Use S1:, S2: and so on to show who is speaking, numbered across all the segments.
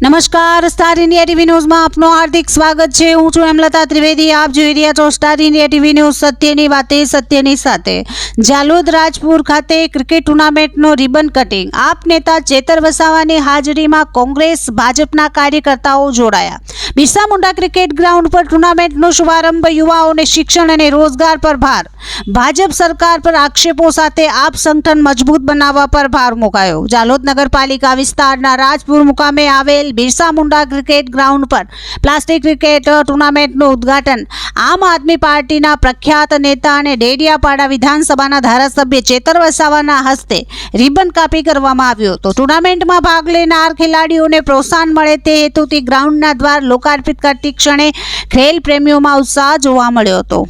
S1: નમસ્કાર, star India TV ન્યૂઝમાં આપનું હાર્દિક સ્વાગત છે. હું છું હેમલતા ત્રિવેદી. આપ જોઈ રહ્યા છો સ્ટાર ઇન્ડિયા ટીવી ન્યૂઝ સત્યની વાતે, સત્યની સાથે. જાલોદ રાજપુર ખાતે ક્રિકેટ ટુર્નામેન્ટનો રિબન કટિંગ. આપ નેતા ચેતર વસાવાની હાજરીમાં કોંગ્રેસ, ભાજપના કાર્યકર્તાઓ જોડાયા. બિરસા મુંડા ક્રિકેટ ગ્રાઉન્ડ પર ટુર્નામેન્ટનો શુભારંભ, યુવાઓને શિક્ષણ અને રોજગાર પર ભાર. ભાજપ સરકાર પર આક્ષેપો સાથે આપ સંગઠન મજબૂત બનાવવા પર ભાર મુકાયો. જાલોદ નગરપાલિકા વિસ્તારના રાજપુર મુકામે આવેલ બિરસા મુંડા ક્રિકેટ ગ્રાઉન્ડ પર પ્લાસ્ટિક ક્રિકેટ ટુર્નામેન્ટનું ઉદ્ઘાટન આમ આદમી પાર્ટીના પ્રખ્યાત નેતા અને ડેડિયાપાડા વિધાનસભાના ધારાસભ્ય ચેતર વસાવાના હસ્તે રિબન કાપી કરવામાં આવ્યો હતો ટુર્નામેન્ટમાં ભાગ લેનાર ખેલાડીઓને પ્રોત્સાહન મળે તે હેતુથી ગ્રાઉન્ડના દ્વાર લોકાર્પિત કરતી ક્ષણે ખેલ પ્રેમીઓમાં ઉત્સાહ જોવા મળ્યો હતો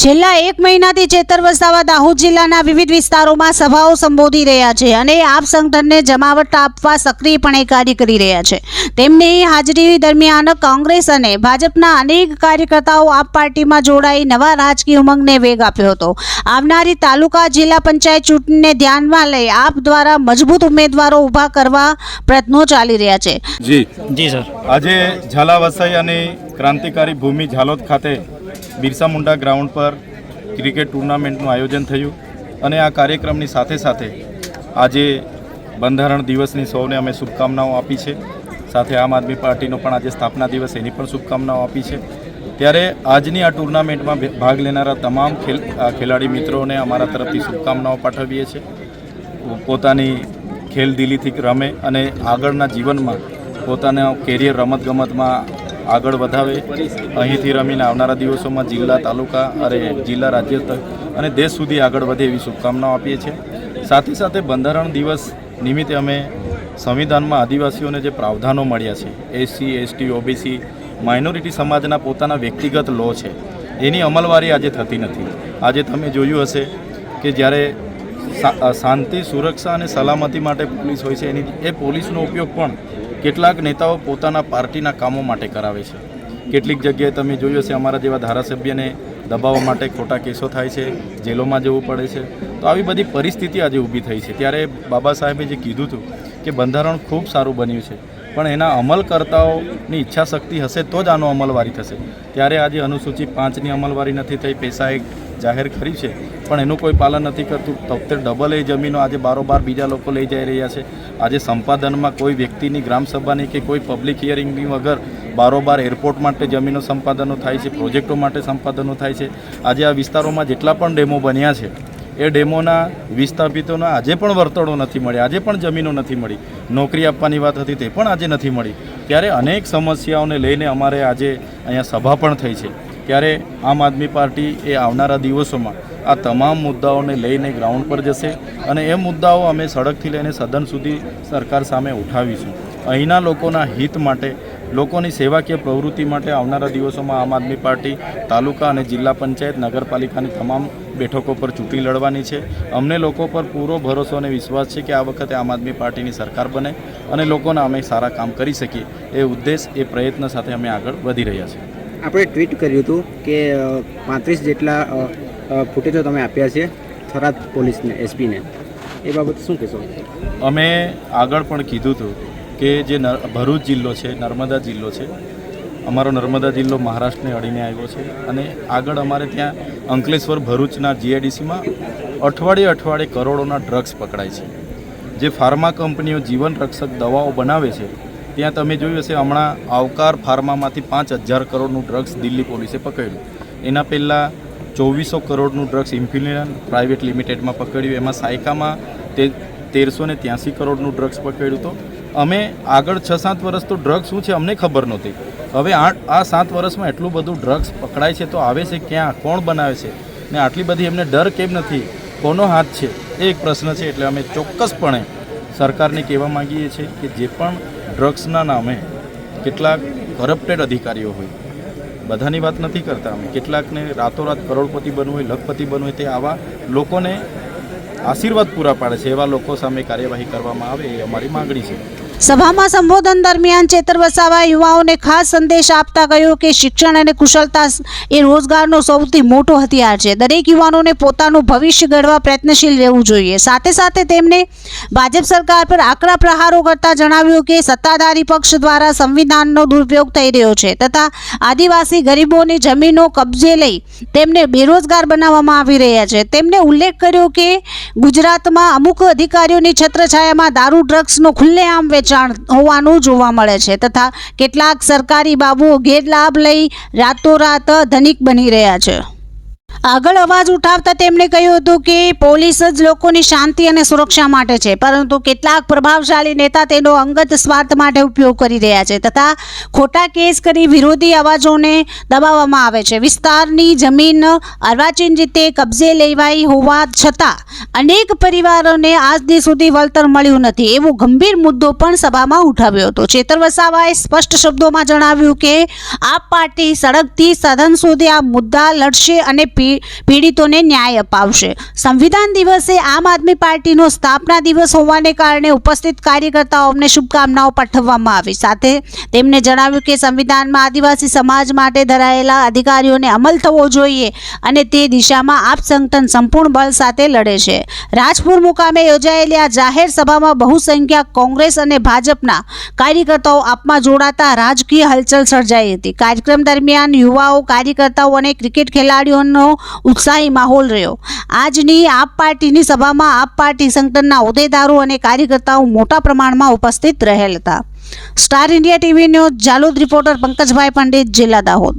S1: છેલ્લા એક મહિનાથી ચેતર વસાવા દાહોદ જિલ્લાના વિવિધ વિસ્તારોમાં સભાઓ સંબોધી રહ્યા છે અને આપ સંગઠનને જમાવટ આપવા સક્રિયપણે કાર્ય કરી રહ્યા છે. તેમની હાજરી દરમિયાન કોંગ્રેસ અને ભાજપના અનેક કાર્યકર્તાઓ આપ પાર્ટીમાં જોડાઈ નવા રાજકીય ઉમંગને વેગ આપ્યો હતો. આવનારી તાલુકા જિલ્લા પંચાયત ચૂંટણીને ધ્યાનમાં લઈ આપ દ્વારા મજબૂત ઉમેદવારો ઊભા કરવા પ્રયત્નો ચાલી રહ્યા છે.
S2: જી.
S3: જી સર.
S2: આજે ઝાલા વસાઈ અને ક્રાંતિકારી ભૂમિ ઝાલોદ ખાતે બિરસા મુંડા ગ્રાઉન્ડ પર ક્રિકેટ ટુર્નામેન્ટનું આયોજન થયું અને આ કાર્યક્રમની સાથે સાથે આજે બંધારણ દિવસની સૌને અમે શુભકામનાઓ આપી છે. સાથે આમ આદમી પાર્ટીનો પણ આજે સ્થાપના દિવસ, એની પણ શુભકામનાઓ આપી છે. ત્યારે આજની આ ટુર્નામેન્ટમાં ભાગ લેનારા તમામ ખેલ ખેલાડી મિત્રોને અમારા તરફથી શુભકામનાઓ પાઠવીએ છીએ. પોતાની ખેલદિલીથી રમે અને આગળના જીવનમાં પોતાના કેરિયર રમતગમતમાં આગળ વધાવે. અહીંથી રમીને આવનારા દિવસોમાં જિલ્લા, તાલુકા અરે જિલ્લા રાજ્ય અને દેશ સુધી આગળ વધે એવી શુભકામનાઓ આપીએ છીએ. સાથે સાથે બંધારણ દિવસ નિમિત્તે અમે સંવિધાનમાં આદિવાસીઓને જે પ્રાવધાનો મળ્યા છે, એસસી, એસટી, ઓબીસી, માઇનોરિટી સમાજના પોતાના વ્યક્તિગત લો છે. એની અમલવારી આજે થતી નથી. આજે તમે જોયું હશે કે જ્યારે શાંતિ, સુરક્ષા અને સલામતી માટે પોલીસ હોય છે. એની એ પોલીસનો ઉપયોગ પણ કેટલાક નેતાઓ પોતાના પાર્ટીના કામો માટે કરાવે છે. કેટલીક જગ્યાએ તમે જોયું હશે, અમારા જેવા ધારાસભ્યને દબાવવા માટે ખોટા કેસો થાય છે, જેલોમાં જવું પડે છે. તો આવી બધી પરિસ્થિતિ આજે ઊભી થઈ છે. ત્યારે બાબા સાહેબે જે કીધું હતું કે બંધારણ ખૂબ સારું બન્યું છે, પણ એના અમલકર્તાઓની ઈચ્છા શક્તિ હશે તો જ આનો અમલવારી થશે. ત્યારે આજે અનુસૂચિ પાંચની અમલવારી નથી થઈ પૈસા એક જાહેર કરી છે, પણ એનું કોઈ પાલન નથી કરતું. તોતેર ડબલ એ જમીનો આજે બારોબાર બીજા લોકો લઈ જઈ રહ્યા છે. આજે સંપાદનમાં કોઈ વ્યક્તિની ગ્રામસભાની કે કોઈ પબ્લિક હિયરિંગની વગર બારોબાર એરપોર્ટ માટે જમીનો સંપાદનો થાય છે પ્રોજેક્ટો માટે સંપાદનો થાય છે. આજે આ વિસ્તારોમાં જેટલા પણ ડેમો બન્યા છે, એ ડેમોના વિસ્થાપિતોના આજે પણ વર્તળો નથી મળ્યા આજે પણ જમીનો નથી મળી. નોકરી આપવાની વાત હતી તે પણ આજે નથી મળી. ત્યારે અનેક સમસ્યાઓને લઈને અમારે આજે અહીંયા સભા પણ થઈ છે. ત્યારે આમ આદમી પાર્ટી એ આવનારા દિવસોમાં આ તમામ મુદ્દાઓને લઈને ગ્રાઉન્ડ પર જશે અને એ મુદ્દાઓ અમે સડકથી લઈને સદન સુધી સરકાર સામે ઉઠાવીશું. અહીંના લોકોના હિત માટે, લોકોની સેવાકીય પ્રવૃત્તિ માટે આવનારા દિવસોમાં આમ આદમી પાર્ટી, તાલુકા અને જિલ્લા પંચાયત, નગરપાલિકાની તમામ બેઠકો પર ચૂંટણી લડવાની છે. અમને લોકો પર પૂરો ભરોસો અને વિશ્વાસ છે કે આ વખતે આમ આદમી પાર્ટીની સરકાર બને અને લોકોના અમે સારા કામ કરી શકીએ. એ ઉદ્દેશ, એ પ્રયત્ન સાથે અમે આગળ વધી રહ્યા છીએ.
S3: આપણે ટ્વીટ કર્યું હતું કે પાંત્રીસ જેટલા ફૂટેજો તમે આપ્યા છે થરાદ પોલીસને, એસપીને. એ બાબતે શું કહેશો?
S2: અમે આગળ પણ કીધું હતું કે જે ભરૂચ જિલ્લો છે, નર્મદા જિલ્લો છે, અમારો નર્મદા જિલ્લો મહારાષ્ટ્રને અડીને આવ્યો છે અને આગળ અમારે ત્યાં અંકલેશ્વર ભરૂચના જીઆઈડીસીમાં અઠવાડિયે અઠવાડિયે કરોડોના ડ્રગ્સ પકડાય છે. જે ફાર્મા કંપનીઓ જીવન રક્ષક દવાઓ બનાવે છે ત્યાં તમે જોયું હશે, હમણાં આવકાર ફાર્મામાંથી પાંચ હજાર કરોડનું ડ્રગ્સ દિલ્હી પોલીસે પકડ્યું. એના પહેલાં ચોવીસો કરોડનું ડ્રગ્સ ઇન્ફ્યુલિયન પ્રાઇવેટ લિમિટેડમાં પકડ્યું. એમાં સાયકામાં તે તેરસો ને ત્યાંસી કરોડનું ડ્રગ્સ પકડ્યું તો અમે આગળ છ સાત વર્ષ તો ડ્રગ્સ શું છે અમને ખબર નહોતી. હવે આઠ આ સાત વર્ષમાં એટલું બધું ડ્રગ્સ પકડાય છે, તો આવે છે ક્યાં? કોણ બનાવે છે? ને આટલી બધી એમને ડર કેમ નથી? કોનો હાથ છે? એ એક પ્રશ્ન છે, એટલે અમે ચોક્કસપણે સરકારને કહેવા માંગીએ છીએ કે જે પણ ડ્રગ્સના નામે કેટલાક કરપ્ટેડ અધિકારીઓ હોય. બધાની વાત નથી કરતા અમે. કેટલાકને રાતોરાત કરોડપતિ બનવું હોય, લખપતિ બનવું હોય તે આવા લોકોને આશીર્વાદ પૂરા પાડે છે. એવા લોકો સામે કાર્યવાહી કરવામાં આવે એ અમારી માગણી છે.
S1: સભામાં સંબોધન દરમિયાન ચેતર વસાવા યુવાઓને ખાસ સંદેશ આપતા કહ્યું કે શિક્ષણ અને કુશળતા એ રોજગારનો સૌથી મોટો હથિયાર છે. દરેક યુવાનોને પોતાનું ભવિષ્ય ઘડવા પ્રયત્નશીલ રહેવું જોઈએ. સાથે સાથે તેમણે ભાજપ સરકાર પર આકરા પ્રહારો કરતા જણાવ્યું કે સત્તાધારી પક્ષ દ્વારા સંવિધાનનો દુરુપયોગ થઈ રહ્યો છે તથા આદિવાસી ગરીબોની જમીનો કબજે લઈ તેમને બેરોજગાર બનાવવામાં આવી રહ્યા છે. તેમણે ઉલ્લેખ કર્યો કે ગુજરાતમાં અમુક અધિકારીઓની છત્રછાયામાં દારૂ, ડ્રગ્સનો ખુલ્લેઆમ વેચાણ હોવાનું જોવા મળે છે તથા કેટલાક સરકારી બાબુઓ ગેરલાભ લઈ રાતોરાત ધનિક બની રહ્યા છે. આગળ અવાજ ઉઠાવતા તેમણે કહ્યું હતું કે પોલીસ જ લોકોની શાંતિ અને સુરક્ષા માટે છે, પરંતુ કેટલાક પ્રભાવશાળી નેતા તેનો અંગત સ્વાર્થ માટે ઉપયોગ કરી રહ્યા છે તથા ખોટા કેસ કરી વિરોધી અવાજોને દબાવવામાં આવે છે. વિસ્તારની જમીન અર્વાચીન રીતે કબજે લેવાઈ હોવા છતાં અનેક પરિવારોને આજ દી સુધી વળતર મળ્યું નથી એવો ગંભીર મુદ્દો પણ સભામાં ઉઠાવ્યો હતો. ચેતર વસાવાએ સ્પષ્ટ શબ્દોમાં જણાવ્યું કે આ પાર્ટી સડકથી સદન સુધી આ મુદ્દા લડશે અને પી- પીડિતોને ન્યાય અપાવશે. સંવિધાન દિવસે આમ આદમી પાર્ટીનો સ્થાપના દિવસ હોવાને કારણે ઉપસ્થિત કાર્યકર્તાઓને શુભકામનાઓ પાઠવવામાં આવી. સાથે તેમણે જણાવ્યું કે સંવિધાનમાં આદિવાસી સમાજ માટે ધરાયેલા અધિકારીઓને અમલ થવો જોઈએ અને તે દિશામાં આપ સંગઠન સંપૂર્ણ બળ સાથે લડે છે. રાજપુર મુકામે યોજાયેલી આ જાહેર સભામાં બહુસંખ્યક કોંગ્રેસ અને ભાજપના કાર્યકર્તાઓ આપમાં જોડાતા રાજકીય હલચલ સર્જાઈ હતી. કાર્યક્રમ દરમિયાન યુવાઓ, કાર્યકર્તાઓ અને ક્રિકેટ ખેલાડીઓનો ઉત્સાહી માહોલ રહ્યો. આજની આપ પાર્ટીની સભામાં આપ પાર્ટી સંગઠનના હોદ્દેદારો અને કાર્યકર્તાઓ મોટા પ્રમાણમાં ઉપસ્થિત રહેલ હતા. Star India TV News Jalod reporter Pankajbhai Pandit જિલ્લા દાહોદ.